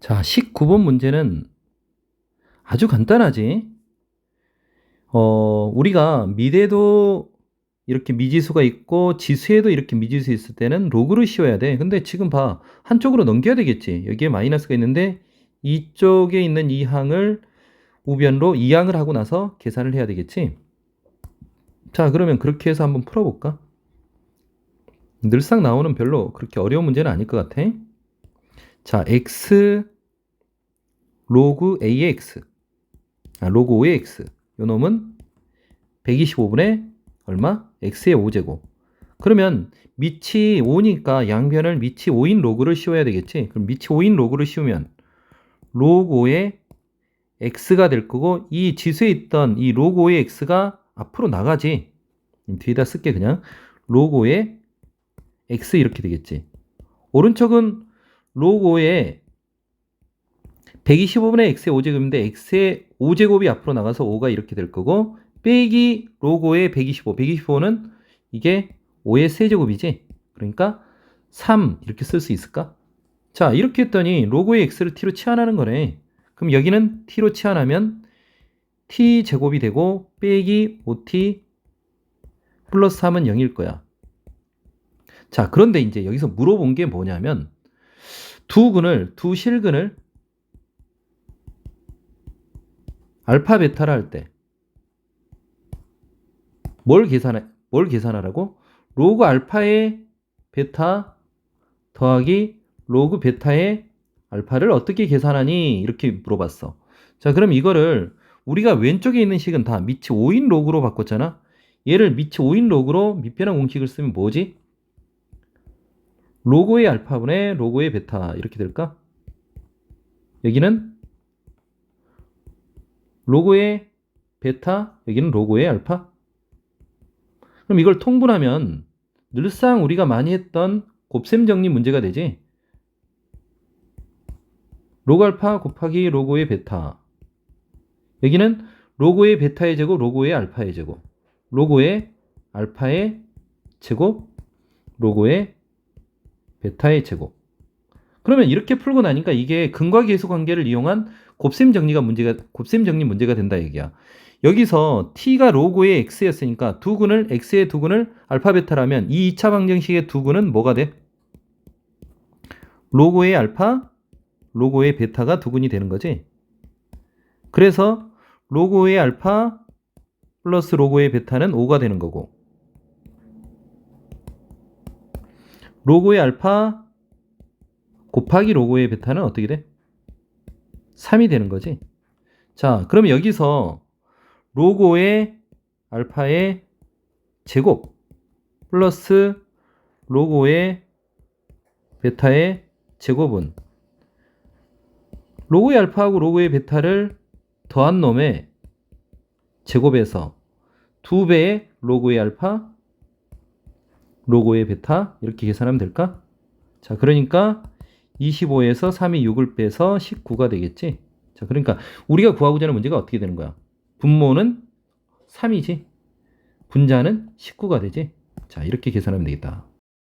자, 19번 문제는 아주 간단하지. 어, 우리가 미대도 이렇게 미지수가 있고 지수에도 이렇게 미지수 있을 때는 로그를 씌워야 돼. 근데 지금 봐. 한쪽으로 넘겨야 되겠지. 여기에 마이너스가 있는데 이쪽에 있는 이 항을 우변으로 이 항을 하고 나서 계산을 해야 되겠지. 자, 그러면 그렇게 해서 한번 풀어볼까? 늘상 나오는 별로 그렇게 어려운 문제는 아닐 것 같아. 자, x 로그 a의 x. 아, 로그 5의 x. 요 놈은 125분의 얼마? x의 5제곱. 그러면 밑이 5니까 양변을 밑이 5인 로그를 씌워야 되겠지? 그럼 밑이 5인 로그를 씌우면 로그 5의 x가 될 거고 이 지수에 있던 이 로그 5의 x가 앞으로 나가지. 뒤에다 쓸게 그냥. 로그 5의 x 이렇게 되겠지. 오른쪽은 로그 5의 125분의 x의 5제곱인데 x의 5제곱이 앞으로 나가서 5가 이렇게 될 거고 빼기 로고의 125. 125는 이게 5의 세제곱이지. 그러니까 3 이렇게 쓸 수 있을까? 자 이렇게 했더니 로고의 x를 t로 치환하는 거네. 그럼 여기는 t로 치환하면 t 제곱이 되고 빼기 5t 플러스 3은 0일 거야. 자 그런데 이제 여기서 물어본 게 뭐냐면 두 근을 두 실근을 알파 베타를 할 때 뭘 계산해 뭘 계산하라고? 로그 알파의 베타 더하기 로그 베타의 알파를 어떻게 계산하니? 이렇게 물어봤어. 자, 그럼 이거를 우리가 왼쪽에 있는 식은 다 밑이 5인 로그로 바꿨잖아. 얘를 밑이 5인 로그로 밑변환 공식을 쓰면 뭐지? 로고의 알파분의 로고의 베타 이렇게 될까? 여기는 로고의 베타, 여기는 로고의 알파. 그럼 이걸 통분하면 늘상 우리가 많이 했던 곱셈 정리 문제가 되지. 로그 알파 곱하기 로고의 베타. 여기는 로고의 베타의 제곱, 로고의 알파의 제곱. 로고의 알파의 제곱, 로고의 베타의 제곱. 그러면 이렇게 풀고 나니까 이게 근과 계수 관계를 이용한 곱셈 정리가 문제가 곱셈 정리 문제가 된다 얘기야. 여기서 t가 로고의 x였으니까 두 근을 x의 두 근을 알파 베타라면 이 2차 방정식의 두 근은 뭐가 돼? 로고의 알파, 로고의 베타가 두 근이 되는 거지. 그래서 로고의 알파 플러스 로고의 베타는 5가 되는 거고 로고의 알파 곱하기 로고의 베타는 어떻게 돼? 3이 되는 거지. 자, 그러면 여기서 로고의 알파의 제곱 플러스 로고의 베타의 제곱은 로고의 알파하고 로고의 베타를 더한 놈의 제곱에서 두 배의 로고의 알파, 로고의 베타 이렇게 계산하면 될까? 자, 그러니까 25에서 3이 6을 빼서 19가 되겠지. 자, 그러니까 우리가 구하고자 하는 문제가 어떻게 되는 거야? 분모는 3이지. 분자는 19가 되지. 자, 이렇게 계산하면 되겠다.